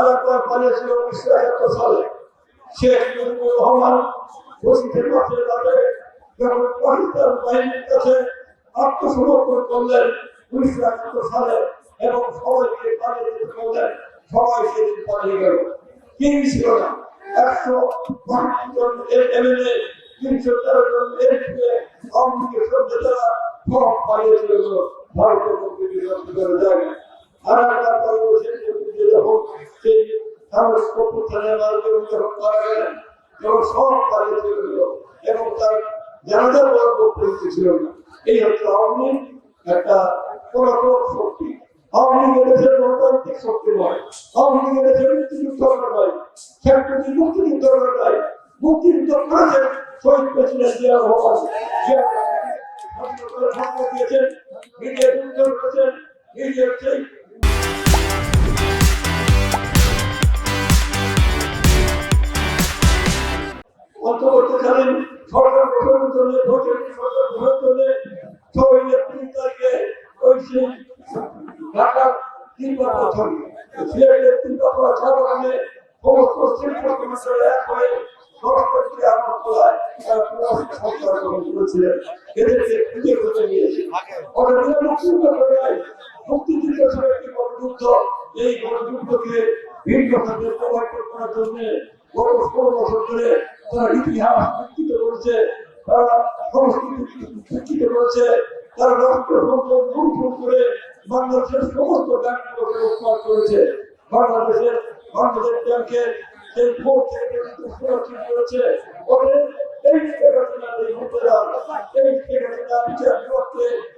উনিশশো একাত্তর সালে শেখ মুজিবুর রহমান বসিতে মাঠে রাতে যখন পাকিস্তান বাহিনীর কাছে আত্মসমর্পণ করলেন উনিশশো একাত্তর সালে এবং সবাইকে পালিয়ে যেতে সবাই সেদিন পালিয়ে গেল। কেউ ছিল না। একশো বাহান্ন জন এমএলএ, তিনশো তেরো জন এমপি, আওয়ামী লীগের সব নেতারা সব পালিয়ে চলে গেল। ভারতের মধ্যে বিভক্ত করে জায়গায় সামরিক প্রত্যানের মাধ্যমে যখন মারা গেলেন তখন সব চলে গেল এবং তার জানাজার বড় বক্তব্য ছিল না। এই হচ্ছে আওয়ামী একটা পরাক্রম শক্তি। আওয়ামী লীগ এদেশের গণতান্ত্রিক শক্তি নয়। আওয়ামী লীগ এদেশের মুক্তিযুদ্ধ নয় সেক্টরি মুক্তিযুদ্ধ নয় মুক্তিযুদ্ধ করেছেন শহীদ প্রেসিডেন্ট জিয়া রহমান জিয়া দিয়েছেন নিজে যুদ্ধ করেছেন। নিজে সেই অন্তর্বর্তীকালীন সরকার গঠনের জন্য ভোটের সরকার গঠনের জন্য ছয় এপ্রিল তারিখে ওই সেই ঢাকার তিন দফা ছবি সিলেটের তিন দফা ছাড়ানো সমস্ত শিল্প কমিশনের এক হয়ে সরকার একটি গণযুদ্ধ এই গণযুদ্ধকে ভিন্ন করার জন্য, গত ষোলো বছর ধরে তারা ইতিহাস বিকৃত করেছে, তারা সংস্কৃতি বিকৃত করেছে, তারা রাষ্ট্র লুণ্ঠন করে বাংলাদেশের সমস্ত ব্যাংকগুলোকে উৎপাদ করেছে। বাংলাদেশের এই বিচার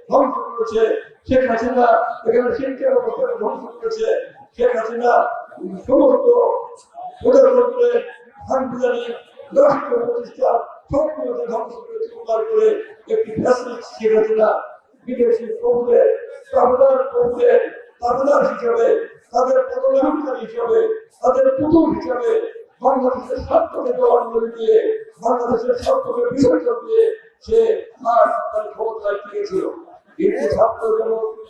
ধ্বংস করেছে, শেখ হাসিনা এখানে শিল্পের অবস্থাকে ধ্বংস করেছে শেখ হাসিনা সমস্ত প্রধানমন্ত্রী সাংবিধানিক তাদের পদলাভকারী হিসাবে, তাদের পুতুল হিসাবে বাংলাদেশের স্বার্থকে জবান দিয়ে, বাংলাদেশের স্বার্থকে বিসর্জন দিয়ে সে ক্ষমতায় টিকেছিল কিন্তু ছাত্র যেন